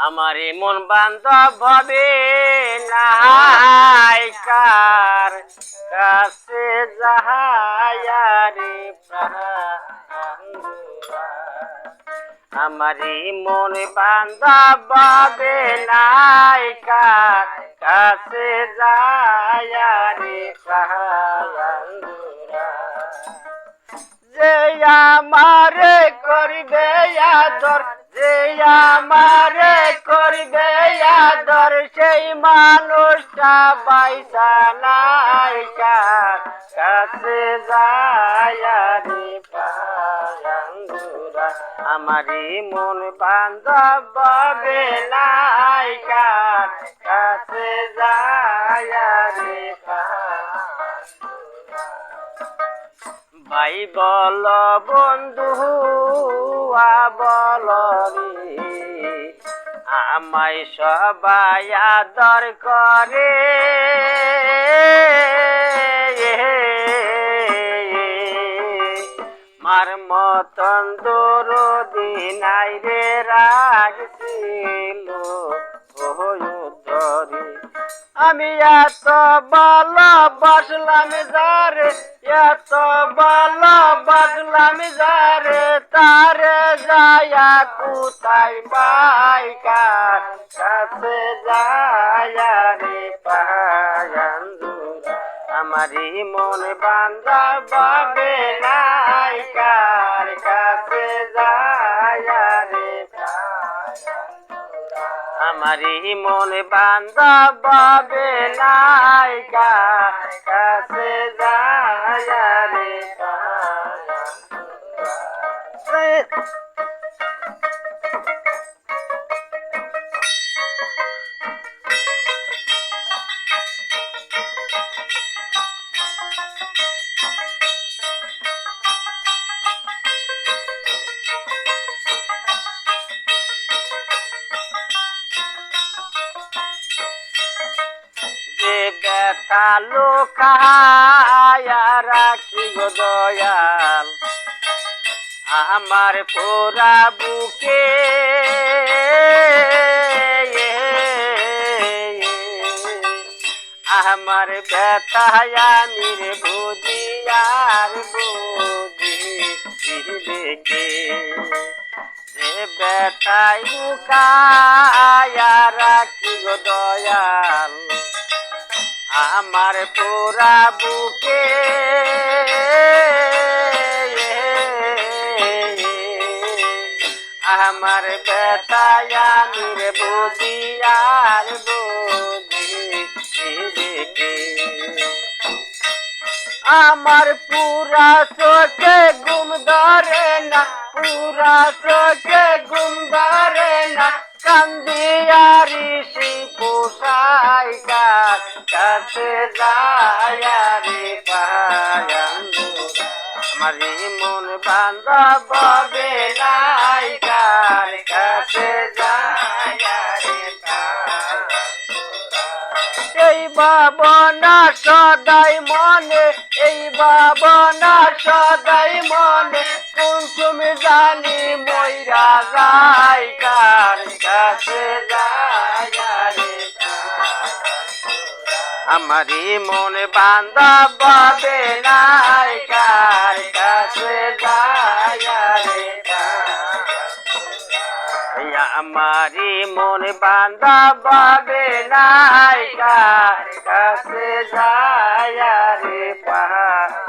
আমার মন বান্ধব হবে নাইকার কাছে যাহায়ারে আমারি মন বান্ধব হবে কাছে যায়ারে যে আমারে করবে আদর যে আমারে করবে আদর, সেই মানুষটা বাইসা নাই কাছে যায় রে পায়াঙ্গুরা আমারি মন বান্ধব বাবে নাই কাছে যায় রে পায়াঙ্গুরা ভাই বল বন্ধু বল আমায় সবাই আদর করে। মার মতন দরদি নাই রে রাগছিল ধরে আমি এত ভালোবাসলাম যারে, এত ভালোবাসলাম যারে, তারে যায়া কোথায় পাইকার কাছে যায়া রে পায়ান্দুরা। আমারি মন বান্ধা বাবে নাইকার আমারি মন বান্ধা বাবে নাইকা কাছে যায় রে যে ব্যথা লোকায়া রাখি গো দয়াল। আমার পোড়া বুকে আমার ব্যথা আমি রে বুঝি আর বুঝি দেখে যে বেটাই লুকায়া রাখি গো দয়াল। আমার পোড়া বুকে। আমার বেটায় আমি বুঝি আমার পুরা চোখে গুম ধরে না, পুরা চোখে গুম ধরে না। কান্দিয়ারি সি পোষাই কার কাছে যায় রে আমারি মন বান্ধব হবে নাই কার কাছে যায় রে এই ভাবনা সদাই মনে, এই ভাবনা সদাই মনে কোন জানি ময়রা যাই কার কাছে আমারি মনে বান্ধা বাবে নাই কার কাছে আমারি মন বান্ধা বাবে নাই কার কাছে যায় রে পাহাড়